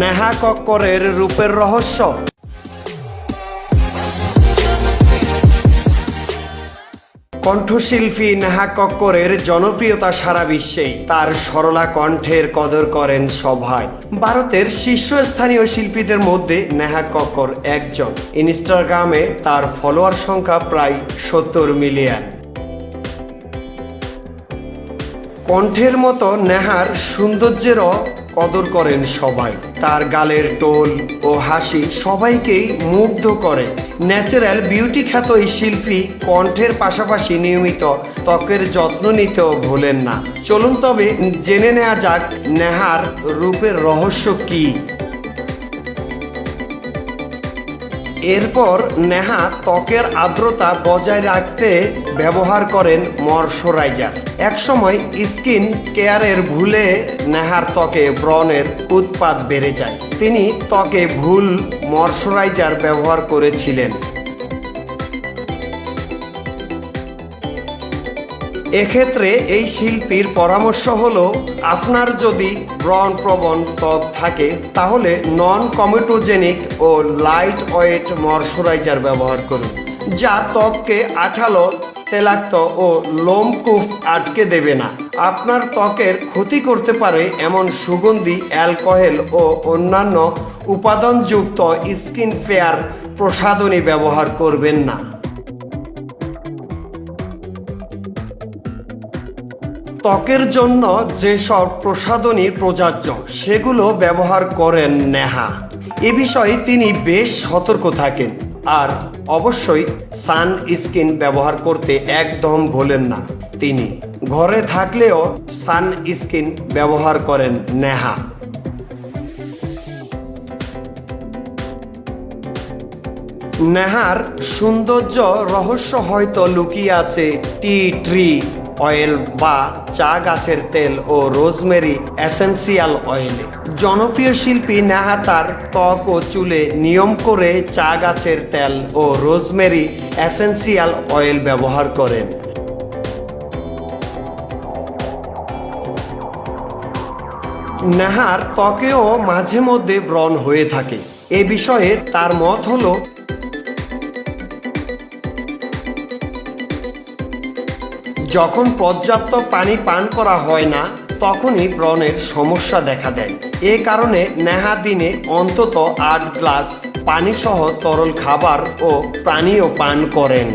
নেহা কক্করের রূপের রহস্য। কণ্ঠশিল্পী নেহা কক্করের জনপ্রিয়তা সারা বিশ্বেই তার সরলা কণ্ঠের কদর করেন সবাই ভারতের শীর্ষস্থানীয় শিল্পীদের মধ্যে নেহা কক্কর একজন। ইনস্টাগ্রামে তার ফলোয়ার সংখ্যা প্রায় সত্তর মিলিয়ন। কণ্ঠের মতো নেহার সৌন্দর্যেরও কদর করেন সবাই। তার গালের টোল ও হাসি সবাইকেই মুগ্ধ করে। ন্যাচারাল বিউটি খ্যাত এই শিল্পী কণ্ঠের পাশাপাশি নিয়মিত ত্বকের যত্ন নিতেও ভোলেন না। চলুন তবে জেনে নেওয়া যাক নেহার রূপের রহস্য কী। এরপর নেহা ত্বকের আর্দ্রতা বজায় রাখতে ব্যবহার করেন ময়শ্চারাইজার। একসময় স্কিন কেয়ারের ভুলে নেহার ত্বকে ব্রণের উৎপাদ বেড়ে যায়। তিনি ত্বকে ভুল মর্সরাইজার ব্যবহার করেছিলেন। এক্ষেত্রে এই শিল্পীর পরামর্শ হল, আপনার যদি ব্রণ প্রবণ ত্বক থাকে, তাহলে নন কমেটোজেনিক ও লাইট ওয়েট ময়শ্চারাইজার ব্যবহার করুন, যা ত্বককে আঠালো, তেলাক্ত ও লোমকূপ আটকে দেবে না। আপনার ত্বকের ক্ষতি করতে পারে এমন সুগন্ধি, অ্যালকোহল ও অন্যান্য উপাদানযুক্ত স্কিন ফেয়ার প্রসাধনী ব্যবহার করবেন না। ত্বকের জন্য যেসব প্রসাধনী প্রযোজ্য, সেগুলো ব্যবহার করেন নেহা। এ বিষয়ে তিনি বেশ সতর্ক থাকেন আর অবশ্যই সান স্কিন ব্যবহার করতে একদম ভোলেন না তিনি। ঘরে থাকলেও সান স্কিন ব্যবহার করেন নেহা। নেহার সৌন্দর্য রহস্য হয়তো লুকিয়ে আছে টি ট্রি অয়েল বা চা গাছের তেল ও রোজমেরি এসেন্সিয়াল অয়েলে। জনপ্রিয় শিল্পী নেহা তার ত্বক ও চুলে নিয়ম করে চা গাছের তেল ও রোজমেরি এসেন্সিয়াল অয়েল ব্যবহার করেন। নেহার ত্বকেও মাঝে মধ্যে ব্রণ হয়ে থাকে। এ বিষয়ে তার মত হলো যখন পর্যাপ্ত পানি পান করা হয় না, তখনই ব্রণের সমস্যা দেখা দেয়। এ কারণে নেহা দিনে অন্তত আট গ্লাস পানিসহ তরল খাবার ও পানীয় পান করেন।